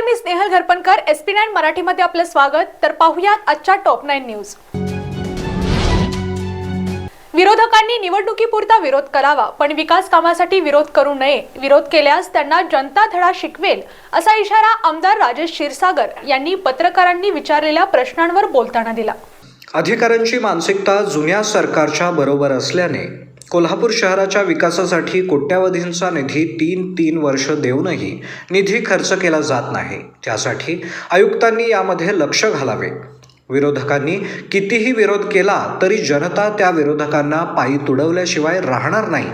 नमस्कार मी Snehal Gharpankar S P nine मराठीमध्ये आपलं स्वागत. तर पाहुयात आजच्या टॉप नाईन न्यूज विरोधकांनी निवडणुकीपुरता विरोध करावा पण विकास कामासाठी विरोध करू नये. विरोध केल्यास त्यांना जनता धडा शिकवेल असा इशारा आमदार राजेश क्षीरसागर यांनी पत्रकारांनी विचारलेल्या प्रश्नांवर बोलताना दिला. अधिकाऱ्यांची मानसिकता जुन्या सरकारच्या बरोबर असल्याने कोल्हापूर शहराच्या विकासासाठी कोट्यावधींचा निधी तीन तीन वर्ष देऊनही निधी खर्च केला जात नाही. त्यासाठी आयुक्तांनी यामध्ये लक्ष घालावे. विरोधकांनी कितीही विरोध केला तरी जनता त्या विरोधकांना पायी तुडवल्याशिवाय राहणार नाही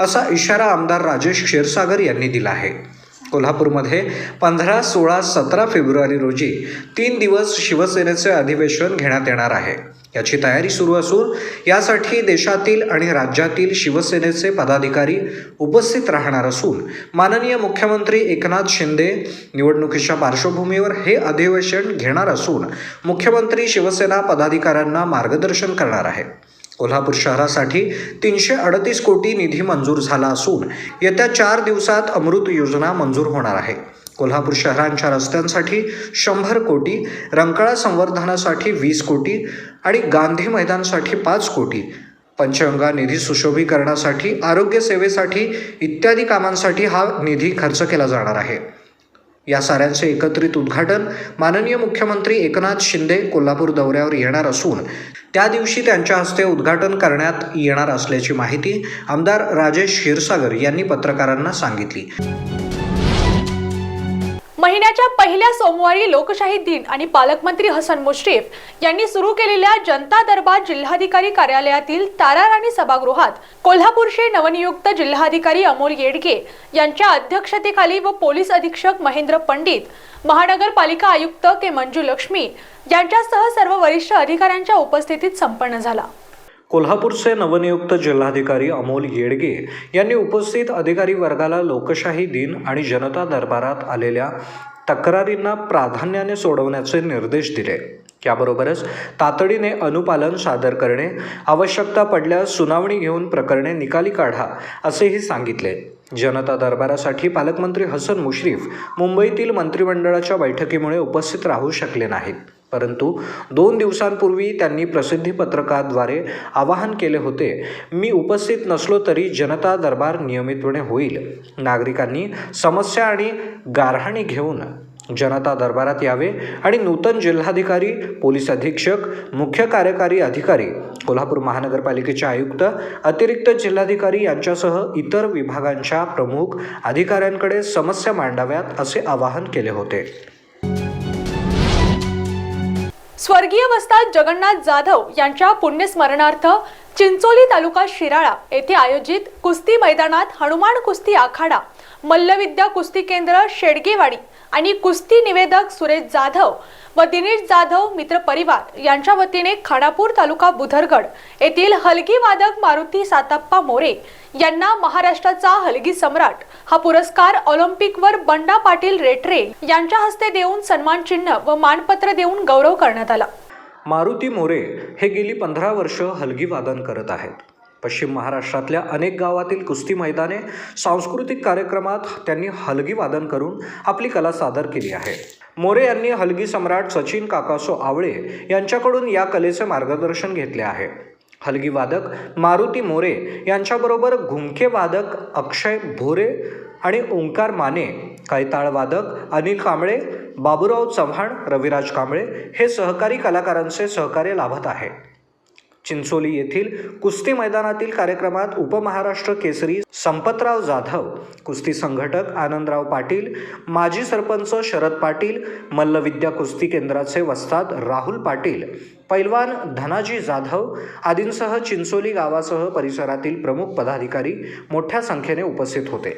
असा इशारा आमदार राजेश क्षीरसागर यांनी दिला आहे. कोल्हापूरमध्ये पंधरा सोळा सतरा फेब्रुवारी रोजी तीन दिवस शिवसेनेचे अधिवेशन घेण्यात येणार आहे. याची तयारी सुरू असून यासाठी देशातील आणि राज्यातील शिवसेनेचे पदाधिकारी उपस्थित राहणार असून माननीय मुख्यमंत्री एकनाथ शिंदे निवडणुकीच्या पार्श्वभूमीवर हे अधिवेशन घेणार असून मुख्यमंत्री शिवसेना पदाधिकाऱ्यांना मार्गदर्शन करणार आहे. कोल्हापूर शहरासाठी तीनशे अडतीस कोटी निधी मंजूर झाला असून येत्या चार दिवसात अमृत योजना मंजूर होणार आहे. कोल्हापूर शहरांच्या रस्त्यांसाठी शंभर कोटी रंकाळा संवर्धनासाठी वीस कोटी आणि गांधी मैदानसाठी पाच कोटी. पंचगंगा निधी सुशोभीकरणासाठी आरोग्य सेवेसाठी इत्यादी कामांसाठी हा निधी खर्च केला जाणार आहे. या साऱ्यांचे एकत्रित उद्घाटन माननीय मुख्यमंत्री एकनाथ शिंदे कोल्हापूर दौऱ्यावर येणार असून त्या दिवशी त्यांच्या हस्ते उद्घाटन करण्यात येणार असल्याची माहिती आमदार राजेश क्षीरसागर यांनी पत्रकारांना सांगितली. महिन्याच्या पहिल्या सोमवारी लोकशाही दिन आणि पालकमंत्री हसन मुश्रीफ यांनी सुरू केलेल्या जनता दरबार जिल्हाधिकारी कार्यालयातील ताराराणी सभागृहात कोल्हापूरचे नवनियुक्त जिल्हाधिकारी अमोल येडगे यांच्या अध्यक्षतेखाली व पोलीस अधीक्षक महेंद्र पंडित महानगरपालिका आयुक्त के मंजू लक्ष्मी यांच्यासह सर्व वरिष्ठ अधिकाऱ्यांच्या उपस्थितीत संपन्न झाला. कोल्हापूरचे नवनियुक्त जिल्हाधिकारी अमोल येडगे यांनी उपस्थित अधिकारी वर्गाला लोकशाही दिन आणि जनता दरबारात आलेल्या तक्रारींना प्राधान्याने सोडवण्याचे निर्देश दिले. याबरोबरच तातडीने अनुपालन सादर करणे आवश्यकता पडल्यास सुनावणी घेऊन प्रकरणे निकाली काढा असेही सांगितले. जनता दरबारासाठी पालकमंत्री हसन मुश्रीफ मुंबईतील मंत्रिमंडळाच्या बैठकीमुळे उपस्थित राहू शकले नाहीत. परंतु दोन दिवसांपूर्वी त्यांनी प्रसिद्धी पत्रकाद्वारे आवाहन केले होते मी उपस्थित नसलो तरी जनता दरबार नियमितपणे होईल. नागरिकांनी समस्या आणि गारहाणी घेऊन जनता दरबारात यावे आणि नूतन जिल्हाधिकारी पोलीस अधीक्षक मुख्य कार्यकारी अधिकारी कोल्हापूर महानगरपालिकेचे आयुक्त अतिरिक्त जिल्हाधिकारी यांच्यासह इतर विभागांच्या प्रमुख अधिकाऱ्यांकडे समस्या मांडाव्यात असे आवाहन केले होते. स्वर्गीय वस्ताद जगन्नाथ जाधव यांच्या पुण्यस्मरणार्थ चिंचोली तालुका शिराळा येथे आयोजित कुस्ती मैदानात हनुमान कुस्ती आखाडा मल्लविद्या कुस्ती केंद्र शेडगेवाडी आणि कुस्ती निवेदक सुरेश जाधव व दिनेश जाधव मित्र परिवार यांच्या वतीने खानापूर तालुका बुधरगड येथील हलगी वादक मारुती साताप्पा मोरे यांना महाराष्ट्राचा हलगी सम्राट हा पुरस्कार ऑलिम्पिकवर बंडा पाटील रेटरे यांच्या हस्ते देऊन सन्मान चिन्ह व मानपत्र देऊन गौरव करण्यात आला. मारुती मोरे हे गेली पंधरा वर्ष हलगी वादन करत आहेत. पश्चिम महाराष्ट्रातल्या अनेक गावातील कुस्ती मैदाने सांस्कृतिक कार्यक्रमात त्यांनी हलगी वादन करून आपली कला सादर केली आहे. मोरे यांनी हलगी सम्राट सचिन काकासो आवळे यांच्याकडून या कलेचे मार्गदर्शन घेतले आहे. हलगी वादक मारुती मोरे यांच्याबरोबर घुमके वादक अक्षय भोरे आणि ओंकार माने कैताळ वादक अनिल कांबळे बाबूराव चव्हाण रविराज कांबळे हे सहकारी कलाकारांचे सहकार्य लाभत आहे. चिंचोली येथील कुस्ती मैदानातील कार्यक्रमात उपमहाराष्ट्र केसरी संपतराव जाधव कुस्ती संघटक आनंदराव पाटील माजी सरपंच शरद पाटील मल्लविद्या कुस्ती केंद्राचे वस्ताद राहुल पाटील पैलवान धनाजी जाधव आदींसह चिंचोली गावासह परिसरातील प्रमुख पदाधिकारी मोठ्या संख्येने उपस्थित होते.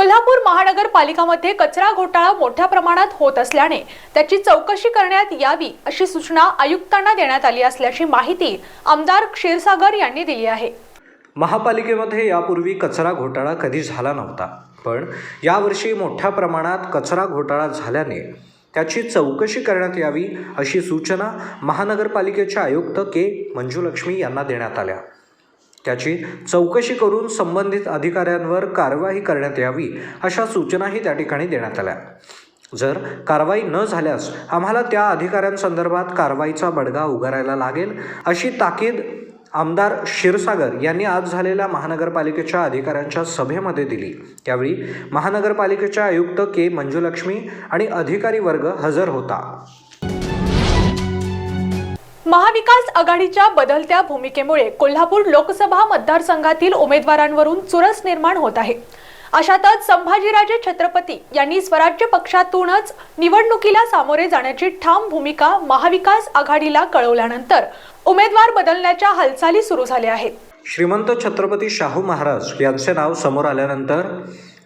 कोल्हापूर महानगरपालिकामध्ये कचरा घोटाळा मोठ्या प्रमाणात होत असल्याने त्याची चौकशी करण्यात यावी अशी सूचना आयुक्तांना देण्यात आली असल्याची माहिती आमदार क्षीरसागर यांनी दिली आहे. महापालिकेमध्ये यापूर्वी कचरा घोटाळा कधी झाला नव्हता पण यावर्षी मोठ्या प्रमाणात कचरा घोटाळा झाल्याने त्याची चौकशी करण्यात यावी अशी सूचना महानगरपालिकेच्या आयुक्त के. मंजुलक्ष्मी यांना देण्यात आल्या. त्याची चौकशी करून संबंधित अधिकाऱ्यांवर कारवाई करण्यात यावी अशा सूचनाही त्या ठिकाणी देण्यात आल्या. जर कारवाई न झाल्यास आम्हाला त्या अधिकाऱ्यांसंदर्भात कारवाईचा बडगा उगारायला लागेल अशी ताकीद आमदार क्षीरसागर यांनी आज झालेल्या महानगरपालिकेच्या अधिकाऱ्यांच्या सभेमध्ये दिली. त्यावेळी महानगरपालिकेच्या आयुक्त के मंजुलक्ष्मी आणि अधिकारी वर्ग हजर होता. महाविकास आघाडीच्या बदलत्या भूमिकेमुळे कोल्हापूर लोकसभा मतदारसंघातील उमेदवारांवरून चुरस निर्माण होत आहे. अशातच संभाजीराजे छत्रपती यांनी स्वराज्य पक्षातूनच निवडणुकीला सामोरे जाण्याची ठाम भूमिका महाविकास आघाडीला कळवल्यानंतर उमेदवार बदलण्याच्या हालचाली सुरू झाल्या आहेत. श्रीमंत छत्रपती शाहू महाराज यांचे नाव समोर आल्यानंतर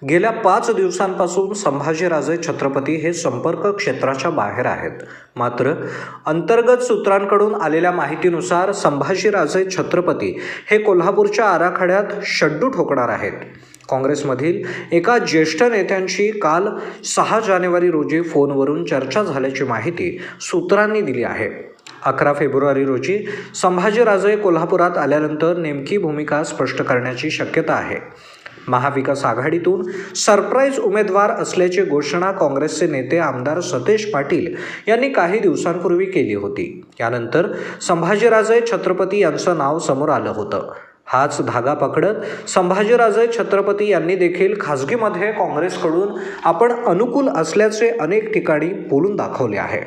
गेल्या पाच दिवसांपासून संभाजीराजे छत्रपती हे संपर्क क्षेत्राच्या बाहेर आहेत. मात्र अंतर्गत सूत्रांकडून आलेल्या माहितीनुसार संभाजीराजे छत्रपती हे कोल्हापूरच्या आराखड्यात शड्डू ठोकणार आहेत. काँग्रेसमधील एका ज्येष्ठ नेत्यांशी काल सहा जानेवारी रोजी फोनवरून चर्चा झाल्याची माहिती सूत्रांनी दिली आहे. अकरा फेब्रुवारी रोजी संभाजीराजे कोल्हापुरात आल्यानंतर नेमकी भूमिका स्पष्ट करण्याची शक्यता आहे. महाविकास आघाडीतून सरप्राईज उमेदवार असल्याची घोषणा काँग्रेसचे नेते आमदार सतेज पाटील यांनी काही दिवसांपूर्वी केली होती. यानंतर संभाजीराजे छत्रपती यांचं नाव समोर आलं होतं. हाच धागा पकडत संभाजीराजे छत्रपती यांनी देखील खासगीमध्ये काँग्रेसकडून आपण अनुकूल असल्याचे अनेक ठिकाणी बोलून दाखवले आहे.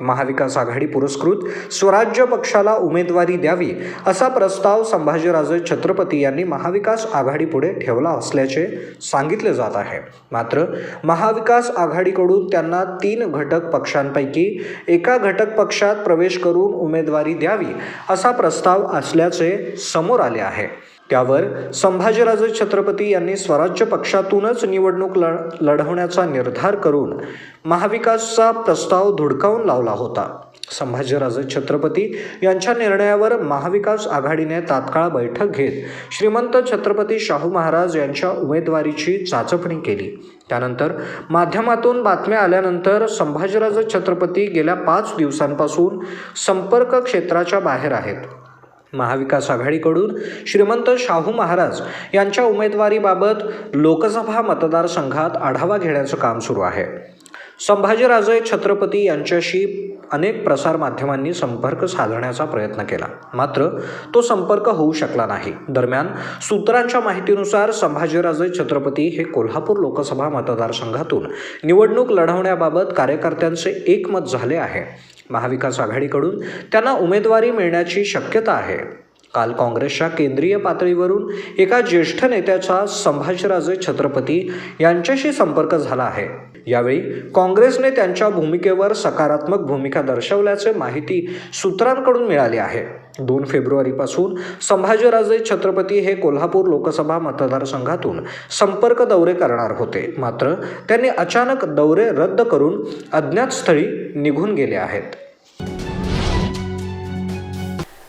महाविकास आघाडी पुरस्कृत स्वराज्य पक्षाला उमेदवारी द्यावी असा प्रस्ताव संभाजीराजे छत्रपती यांनी महाविकास आघाडीपुढे ठेवला असल्याचे सांगितले जात आहे. मात्र महाविकास आघाडीकडून त्यांना तीन घटक पक्षांपैकी एका घटक पक्षात प्रवेश करून उमेदवारी द्यावी असा प्रस्ताव असल्याचे समोर आले आहे. त्यावर संभाजीराजे छत्रपती यांनी स्वराज्य पक्षातूनच निवडणूक लढ लढवण्याचा निर्धार करून महाविकासचा प्रस्ताव धुडकावून लावला होता. संभाजीराजे छत्रपती यांच्या निर्णयावर महाविकास आघाडीने तात्काळ बैठक घेत श्रीमंत छत्रपती शाहू महाराज यांच्या उमेदवारीची चाचपणी केली. त्यानंतर माध्यमातून बातम्या आल्यानंतर संभाजीराजे छत्रपती गेल्या पाच दिवसांपासून संपर्क क्षेत्राच्या बाहेर आहेत. महाविकास आघाडीकडून श्रीमंत शाहू महाराज यांच्या उमेदवारीबाबत लोकसभा मतदारसंघात आढावा घेण्याचं काम सुरू आहे. संभाजीराजे छत्रपती यांच्याशी अनेक प्रसारमाध्यमांनी संपर्क साधण्याचा प्रयत्न केला. मात्र तो संपर्क होऊ शकला नाही. दरम्यान सूत्रांच्या माहितीनुसार संभाजीराजे छत्रपती हे कोल्हापूर लोकसभा मतदारसंघातून निवडणूक लढवण्याबाबत कार्यकर्त्यांचे एकमत झाले आहे. महाविकास आघाडीकडून त्यांना उमेदवारी मिळण्याची शक्यता आहे. काल काँग्रेसच्या केंद्रीय पातळीवरून एका ज्येष्ठ नेत्याचा संभाजीराजे छत्रपती यांच्याशी संपर्क झाला आहे. यावेळी काँग्रेसने त्यांच्या भूमिकेवर सकारात्मक भूमिका दर्शवल्याचे माहिती सूत्रांकडून मिळाली आहे. दोन फेब्रुवारीपासून संभाजीराजे छत्रपती हे कोल्हापूर लोकसभा मतदारसंघातून संपर्क दौरे करणार होते. मात्र त्यांनी अचानक दौरे रद्द करून अज्ञात स्थळी निघून गेले आहेत.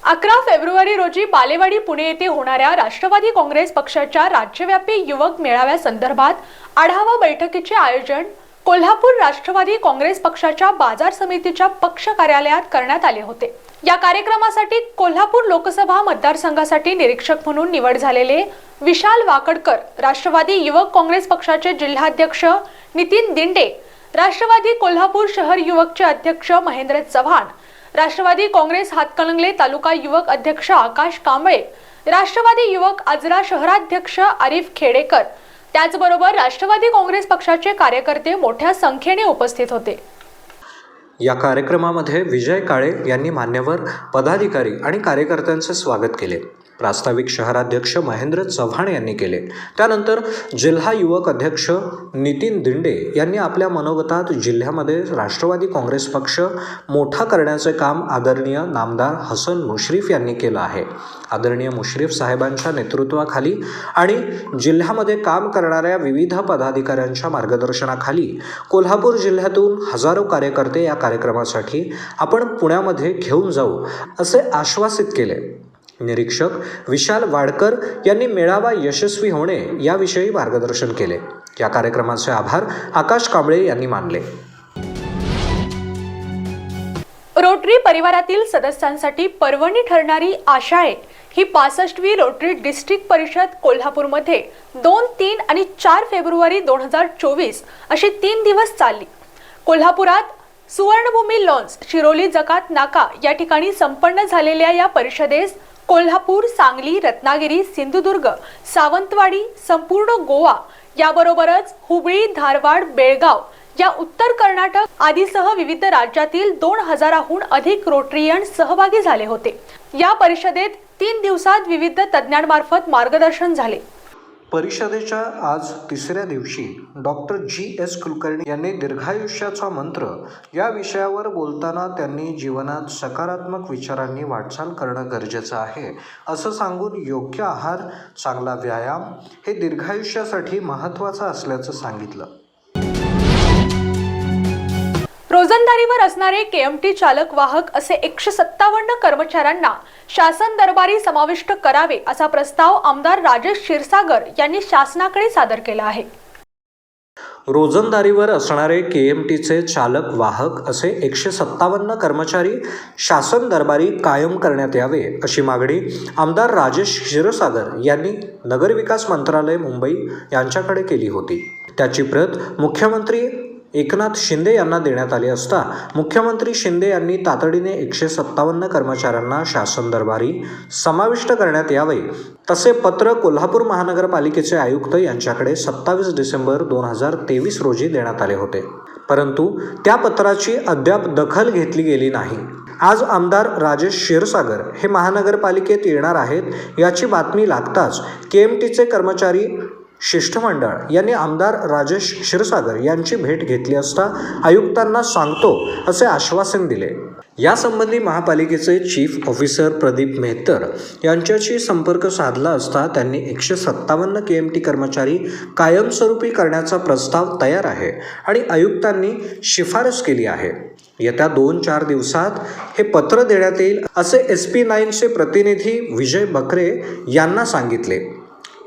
अकरा फेब्रुवारी रोजी बालेवाडी पुणे येथे होणाऱ्या राष्ट्रवादी काँग्रेस पक्षाच्या राज्यव्यापी युवक मेळाव्यासंदर्भात आढावा बैठकीचे आयोजन कोल्हापूर राष्ट्रवादी काँग्रेस पक्षाच्या बाजार समितीच्या पक्ष कार्यालयात करण्यात आले होते. या कार्यक्रमासाठी कोल्हापूर लोकसभा मतदारसंघासाठी निरीक्षक म्हणून निवड झालेले विशाल वाकडकर राष्ट्रवादी युवक काँग्रेस पक्षाचे जिल्हाध्यक्ष नितीन दिंडे राष्ट्रवादी कोल्हापूर शहर युवकचे अध्यक्ष महेंद्र चव्हाण राष्ट्रवादी काँग्रेस हातकणंगले तालुका युवक अध्यक्ष आकाश कांबळे राष्ट्रवादी युवक आजरा शहराध्यक्ष आरिफ खेडेकर त्याचबरोबर राष्ट्रवादी काँग्रेस पक्षाचे कार्यकर्ते मोठ्या संख्येने उपस्थित होते. या कार्यक्रमामध्ये विजय काळे यांनी मान्यवर पदाधिकारी आणि कार्यकर्त्यांचे स्वागत केले. प्रास्ताविक शहराध्यक्ष महेंद्र चव्हाण यांनी केले. त्यानंतर जिल्हा युवक अध्यक्ष नितीन दिंडे यांनी आपल्या मनोगतात जिल्ह्यामध्ये राष्ट्रवादी काँग्रेस पक्ष मोठा करण्याचे काम आदरणीय नामदार हसन मुश्रीफ यांनी केलं आहे. आदरणीय मुश्रीफ साहेबांच्या नेतृत्वाखाली आणि जिल्ह्यामध्ये काम करणाऱ्या विविध पदाधिकाऱ्यांच्या मार्गदर्शनाखाली कोल्हापूर जिल्ह्यातून हजारो कार्यकर्ते या कार्यक्रमासाठी आपण पुण्यामध्ये घेऊन जाऊ असे आश्वासित केले. निरीक्षक विशाल वाडकर यांनी मेळावा यशस्वी होणे याविषयी मार्गदर्शन केले. या कार्यक्रमाचे आभार आकाश कांबळे यांनी मानले. रोटरी परिवारातील सदस्यांसाठी पर्वणी ठरणारी आशाळे ही पासष्टवी रोटरी डिस्ट्रिक्ट परिषद कोल्हापूरमध्ये दोन तीन आणि चार फेब्रुवारी दोन हजार चोवीस अशी तीन दिवस चालली. कोल्हापुरात सुवर्णभूमी लॉन्स शिरोली जकात नाका या ठिकाणी संपन्न झालेल्या या परिषदेस कोल्हापूर सांगली रत्नागिरी सिंधुदुर्ग सावंतवाडी संपूर्ण गोवा याबरोबरच हुबळी धारवाड बेळगाव या उत्तर कर्नाटक आदीसह विविध राज्यातील दोन हजाराहून अधिक रोटरियन सहभागी झाले होते. या परिषदेत तीन दिवसात विविध तज्ज्ञांमार्फत मार्गदर्शन झाले. परिषदेच्या आज तिसऱ्या दिवशी डॉक्टर जी. एस. कुलकर्णी यांनी दीर्घायुष्याचा मंत्र या विषयावर बोलताना त्यांनी जीवनात सकारात्मक विचारांनी वाटचाल करणं गरजेचं आहे. असं सांगून योग्य आहार चांगला व्यायाम हे दीर्घायुष्यासाठी महत्त्वाचं असल्याचं सांगितलं. रोजंदारीवर असणारे केएमटी चालक वाहक असे एकशे सत्तावन्न कर्मचाऱ्यांना शासन दरबारी समाविष्ट करावे असा प्रस्ताव आमदार राजेश क्षीरसागर यांनी शासनाकडे सादर केला आहे. रोजंदारीवर असणारे के एम टीचे चालक वाहक असे एकशे सत्तावन्न कर्मचारी शासन दरबारी कायम करण्यात यावे अशी मागणी आमदार राजेश क्षीरसागर यांनी नगरविकास मंत्रालय मुंबई यांच्याकडे केली होती. त्याची प्रत मुख्यमंत्री एकनाथ शिंदे यांना देण्यात आली असता मुख्यमंत्री शिंदे यांनी तातडीने एकशे सत्तावन्न कर्मचाऱ्यांना शासन दरबारी समाविष्ट करण्यात यावे. तसे पत्र कोल्हापूर महानगरपालिकेचे आयुक्त यांच्याकडे सत्तावीस डिसेंबर दोन हजार तेवीस रोजी देण्यात आले होते. परंतु त्या पत्राची अद्याप दखल घेतली गेली नाही. आज आमदार राजेश क्षीरसागर हे महानगरपालिकेत येणार आहेत याची बातमी लागताच के एम टीचे कर्मचारी शिष्टमंडळ यांनी आमदार राजेश क्षीरसागर यांची भेट घेतली असता आयुक्तांना सांगतो असे आश्वासन दिले. यासंबंधी महापालिकेचे चीफ ऑफिसर प्रदीप मेहतर यांच्याशी संपर्क साधला असता त्यांनी एकशे सत्तावन्न के एम टी कर्मचारी कायमस्वरूपी करण्याचा प्रस्ताव तयार आहे आणि आयुक्तांनी शिफारस केली आहे. येत्या दोन चार दिवसात हे पत्र देण्यात येईल असे एस पी नाईनचे प्रतिनिधी विजय बकरे यांना सांगितले.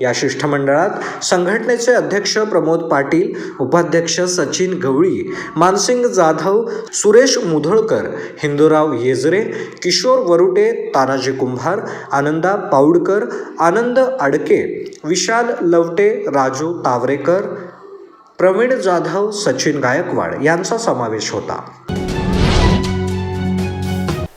या शिष्टमंडळात संघटनेचे अध्यक्ष प्रमोद पाटील उपाध्यक्ष सचिन गवळी मानसिंग जाधव सुरेश मुधोळकर हिंदूराव येजरे किशोर वरुटे तानाजी कुंभार आनंदा पाऊडकर आनंद आडके विशाल लवटे राजू तावरेकर प्रवीण जाधव सचिन गायकवाड यांचा समावेश होता.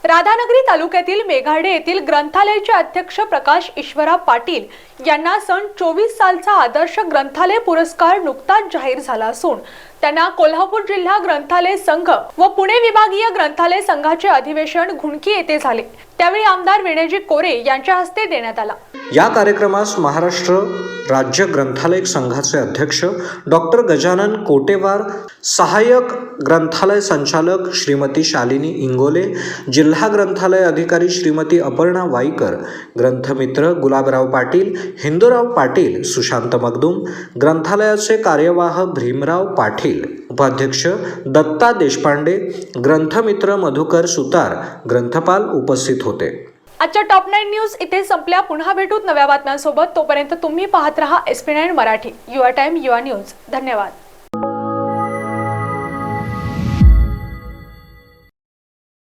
राधानगरी तालुक्यातील मेघाडे येथील ग्रंथालयाचे अध्यक्ष प्रकाश ईश्वरा पाटील यांना सन चोवीस सालचा आदर्श ग्रंथालय पुरस्कार नुकताच जाहीर झाला असून त्यांना कोल्हापूर जिल्हा ग्रंथालय संघ व पुणे विभागीय ग्रंथालय संघाचे अधिवेशन घुणकी येथे झाले. त्यावेळी आमदार विनयजी कोरे यांच्या हस्ते देण्यात आला. या कार्यक्रमास महाराष्ट्र राज्य ग्रंथालय संघाचे अध्यक्ष डॉक्टर गजानन कोटेवार सहाय्यक ग्रंथालय संचालक श्रीमती शालिनी इंगोले जिल्हा ग्रंथालय अधिकारी श्रीमती अपर्णा वाईकर ग्रंथमित्र गुलाबराव पाटील हिंदूराव पाटील सुशांत मगदुम ग्रंथालयाचे कार्यवाह भीमराव पाटील उपाध्यक्ष दत्ता देशपांडे ग्रंथमित्र मधुकर सुतार ग्रंथपाल उपस्थित होते. आजच्या टॉप नाईन न्यूज इथे संपल्या. पुन्हा भेटूत नव्या बातम्यांसोबत. तोपर्यंत तुम्ही पाहत रहा एस पी नाईन मराठी. युवा टाइम युवा न्यूज. धन्यवाद.